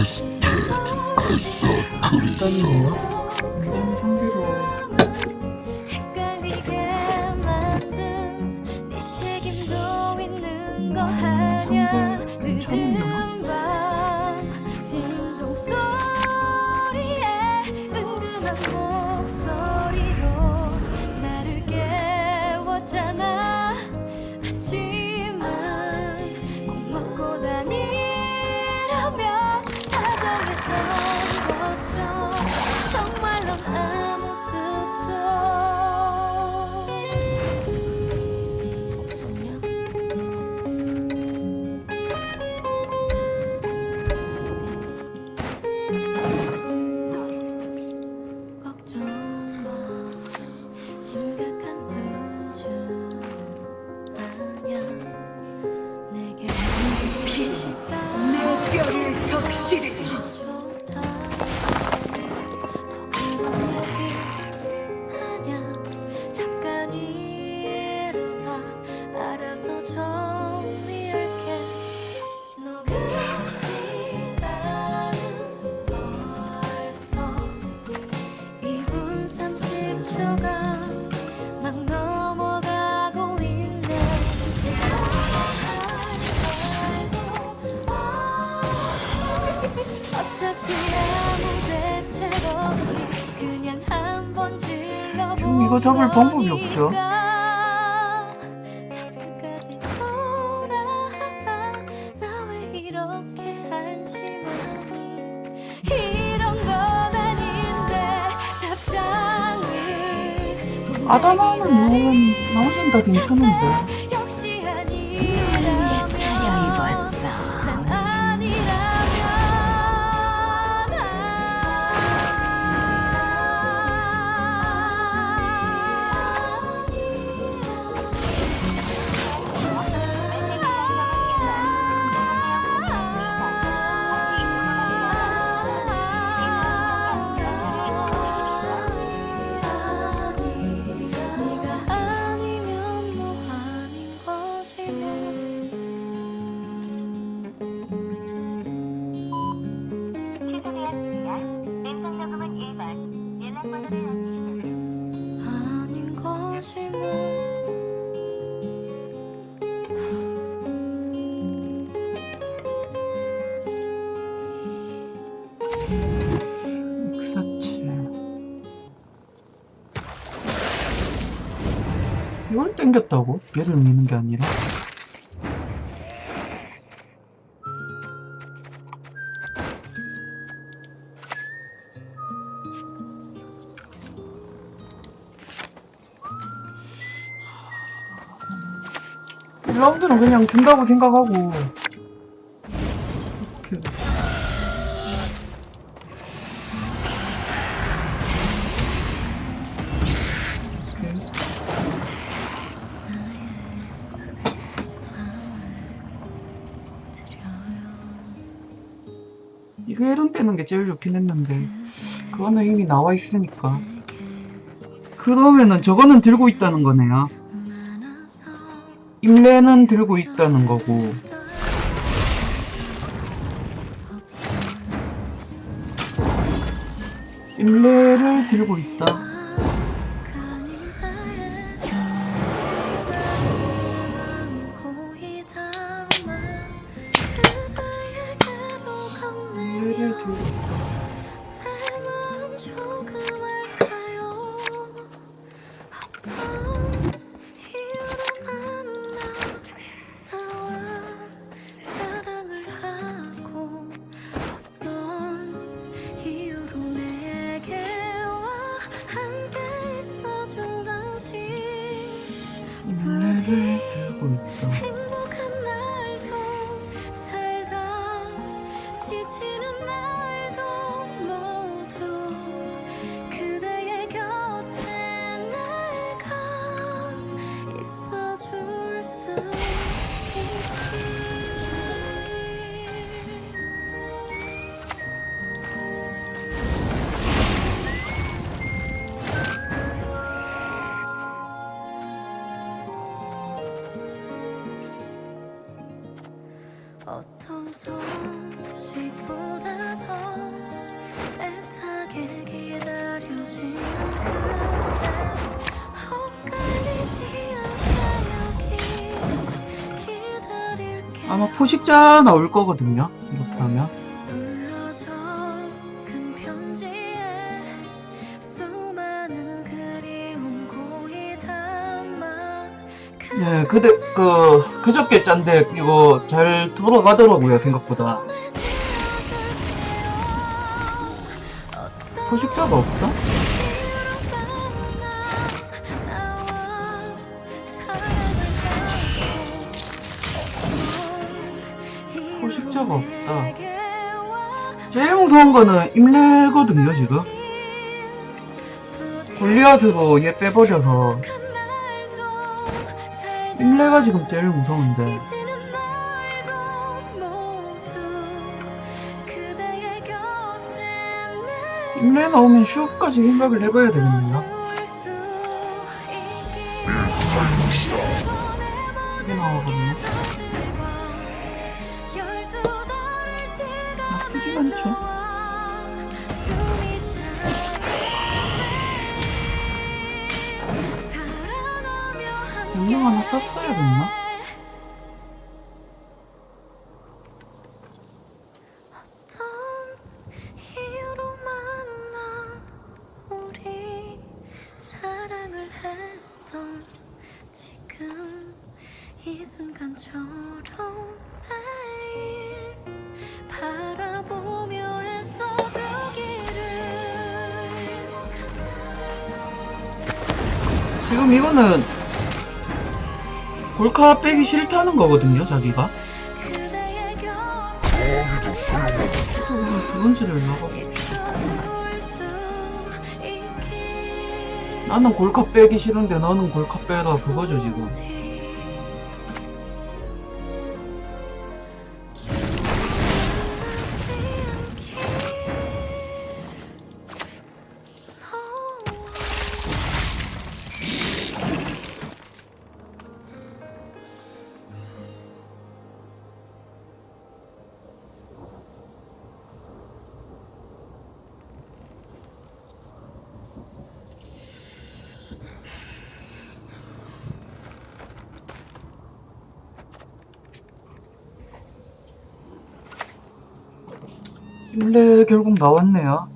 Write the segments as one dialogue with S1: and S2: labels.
S1: as dead as a creature.
S2: 이거 잡을 방법이 없죠.
S1: 아담함을
S2: 모으면 나머지는 다 괜찮은데. 땡겼다고? 얘를 미는 게 아니라? 라운드는 그냥 준다고 생각하고 이거 1은 빼는 게 제일 좋긴 했는데 그거는 이미 나와 있으니까. 그러면은 저거는 들고 있다는 거네요. 인레는 들고 있다는 거고. 인레를 들고 있다. 보통 소식보다
S1: 더 애타게 기다려지는
S2: 아마 포식자 나올 거거든요. 이렇게 하면. 네, 그대, 그, 그저께 짠데, 이거 잘 돌아가더라고요, 생각보다. 포식자가 없어? 포식자가 없다. 제일 무서운 거는 임레거든요, 지금. 골리앗으로 얘 빼버려서. 임레가 지금 제일 무서운데. 임레 나오면 슈까지 생각을 해봐야 되겠네요. 이게 나와버리네. 나쁘진 않죠. 명령 하나 썼어야 됐나?
S1: 지금
S2: 이거는 골카 빼기 싫다는 거거든요, 자기가.
S1: 곁에
S2: 그건지를 나가. 나는 골카 빼기 싫은데 너는 골카 빼라 그거죠, 지금. 원래 결국 나왔네요.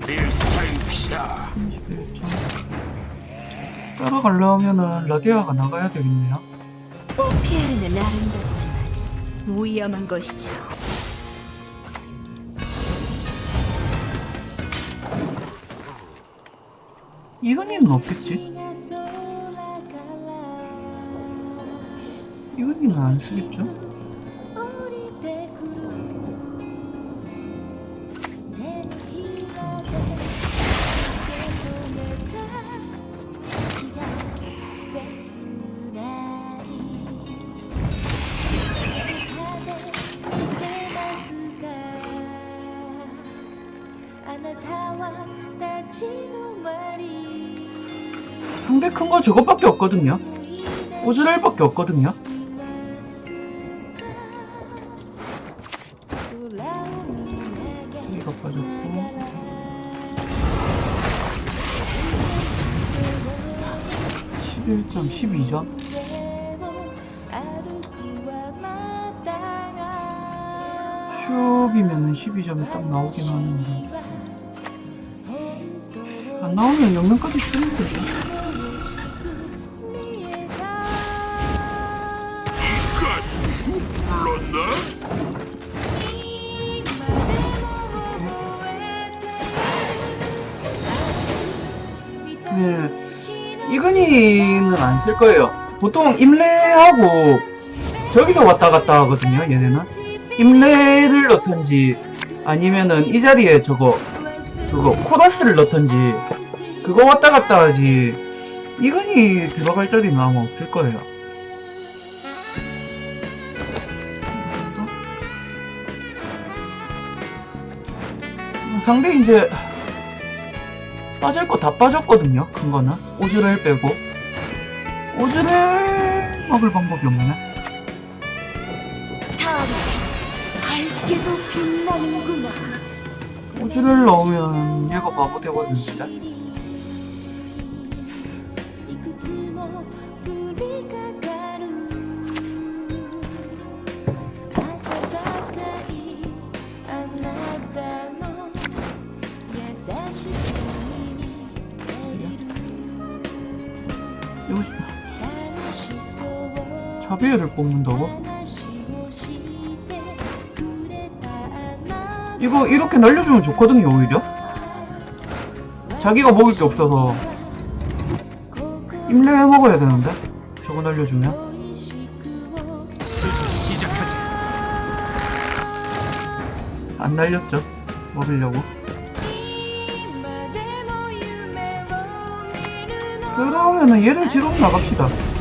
S2: 31점. 따라가려면은 라디아가 나가야 되겠네요.
S3: 오피에르는 아름답지만 위험한 것이죠.
S2: 이은이는 없겠지? 이은이는 안 쓰겠죠? 큰 거 저것밖에 없거든요. 오즈랄밖에 없거든요. 이거 빠졌고. 11점, 12점. 슈업이면은 12점이 딱 나오긴 하는데. 안 나오면 영면까지 쓰면 되죠. 네. 이근이는 안 쓸 거예요. 보통 임레하고 저기서 왔다 갔다 하거든요, 얘네는. 임레를 넣던지 아니면은 이 자리에 저거 그거 코다스를 넣던지 그거 왔다 갔다 하지 이근이 들어갈 자리는 아마 없을 거예요. 상대 이제 빠질 거 다 빠졌거든요. 큰 거는 오즈를 빼고 오즈를 먹을 방법이 없네.
S3: 달이 밝게도 빛나는구나.
S2: 오즈를 넣으면 얘가 바보 되거든요.
S1: 자비엘을 뽑는다고? 이거 이렇게 날려주면 좋거든요 오히려? 자기가 먹을 게 없어서. 임레 먹어야 되는데? 저거 날려주면. 안 날렸죠? 먹으려고. 그러면은 얘를 뒤로 나갑시다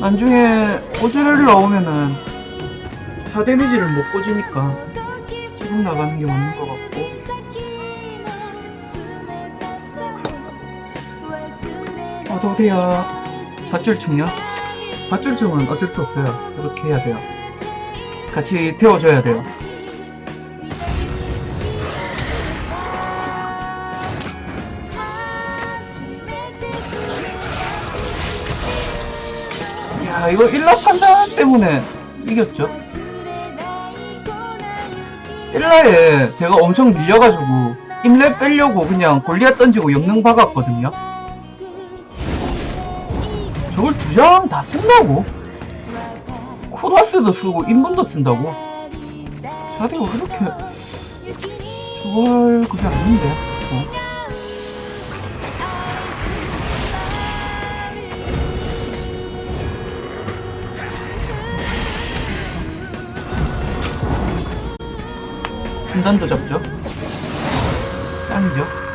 S1: 나중에 오즈를 나오면은 4 데미지를 못 꽂으니까 지금 나가는 게 맞는 것 같고. 어서오세요. 밧줄충요? 밧줄충은 어쩔 수 없어요. 이렇게 해야 돼요. 같이 태워줘야 돼요 야 이거 일라 판단 때문에 이겼죠 일라에 제가 엄청 밀려가지고 임랩 빼려고 그냥 골리앗 던지고 영능 박았거든요 저걸 두 장 다 쓴다고? 코다스도 쓰고 인분도 쓴다고? 자디가 그렇게 저걸 그게 아닌데 어? 분단도 잡죠? 짱이죠